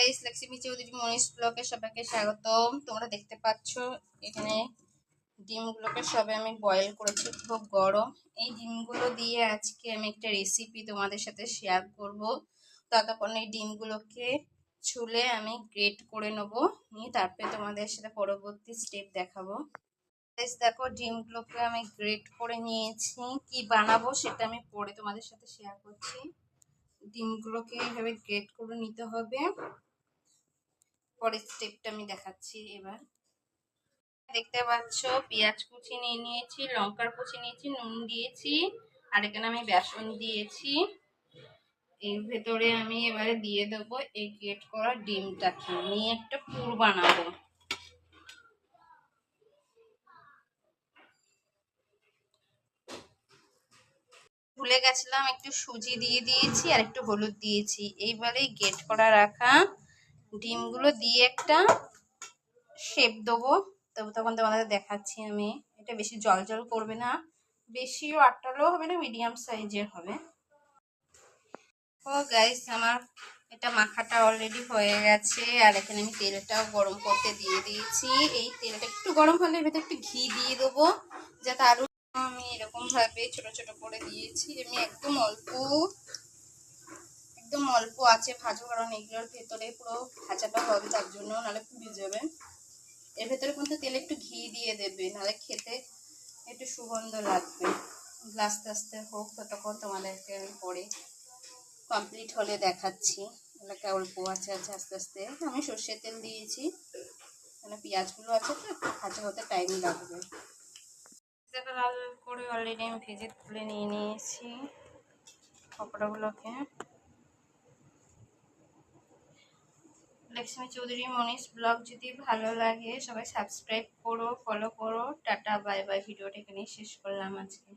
Guys Lakshmi Chowdhury মনীষ ব্লকে সবাইকে স্বাগতম তোমরা দেখতে পাচ্ছ, এখানে ডিমগুলোকে সবে আমি বয়েল করেছি, খুব গরম। এই ডিমগুলো দিয়ে আজকে আমি একটা রেসিপি তোমাদের সাথে শেয়ার করব। ততক্ষণ এই ডিমগুলোকে ছুলে আমি গ্রেট করে নেব, নিয়ে তারপরে তোমাদের সাথে পরবর্তী স্টেপ দেখাবো। দেখো, ডিমগুলোকে আমি গ্রেট করে নিয়েছি। কি বানাবো সেটা আমি পরে তোমাদের সাথে শেয়ার করছি। ডিমগুলোকে এভাবে গ্রেট করে নিতে হবে। পরের স্টেপটা আমি দেখাচ্ছি এবার। দেখতে পাচ্ছ, পেঁয়াজ কুচি নিয়ে নিয়েছি, লঙ্কার কুচি নিয়েছি, নুন দিয়েছি, আর এখানে আমি বেসন দিয়েছি। এর ভেতরে আমি এবারে দিয়ে দেবো এই গ্রেট করা ডিমটাকে। নিয়ে একটা পুর বানাবো। ভুলে গেছিলাম, একটু সুজি দিয়ে দিয়েছি আর একটু হলুদ দিয়েছি। এইবারে গেট করা রাখা ডিমগুলো দিয়ে একটা শেপ দেবো। তবু তখন তোমাদের দেখাচ্ছি আমি। এটা বেশি জল জল করবে না। বেশিও আটটালেও হবে না মিডিয়াম সাইজের হবে। ও গাইস আমার এটা মাখাটা অলরেডি হয়ে গেছে। আর এখানে আমি তেলটাও গরম করতে দিয়ে দিয়েছি। এই তেলটা একটু গরম হলে ভেতরে একটু ঘি দিয়ে দেবো। যাতে আরও আমি এরকম ভাবে ছোট ছোট করে দিয়েছি। আমি একদম অল্প একদম অল্প আছে ভাজো কারণ এগুলোর ভেতরে পুরো ভাজাটা হবে, তার জন্য নাহলে পুড়ে যাবে। এর ভেতরে কিন্তু তেলে একটু ঘি দিয়ে দেবে, নাহলে খেতে একটু সুগন্ধ লাগবে। আস্তে আস্তে হোক, ততক্ষণ তোমাদেরকে আমি পরে কমপ্লিট হলে দেখাচ্ছি। এলাকা অল্প আছে আছে, আস্তে আস্তে। আমি সর্ষের তেল দিয়েছি। মানে পেঁয়াজগুলো আছে তো, একটু ভাজা হতে টাইম লাগবে। লাল করে অলরেডি আমি ভেজে তুলে নিয়ে নিয়েছি। কপড়াগুলোকে লক্ষ্মী চৌধুরী মনীষ ব্লগ। যদি ভালো লাগে, সবাই সাবস্ক্রাইব করো ফলো করো। টাটা বাই বাই ভিডিওটা এখানেই শেষ করলাম আজকে।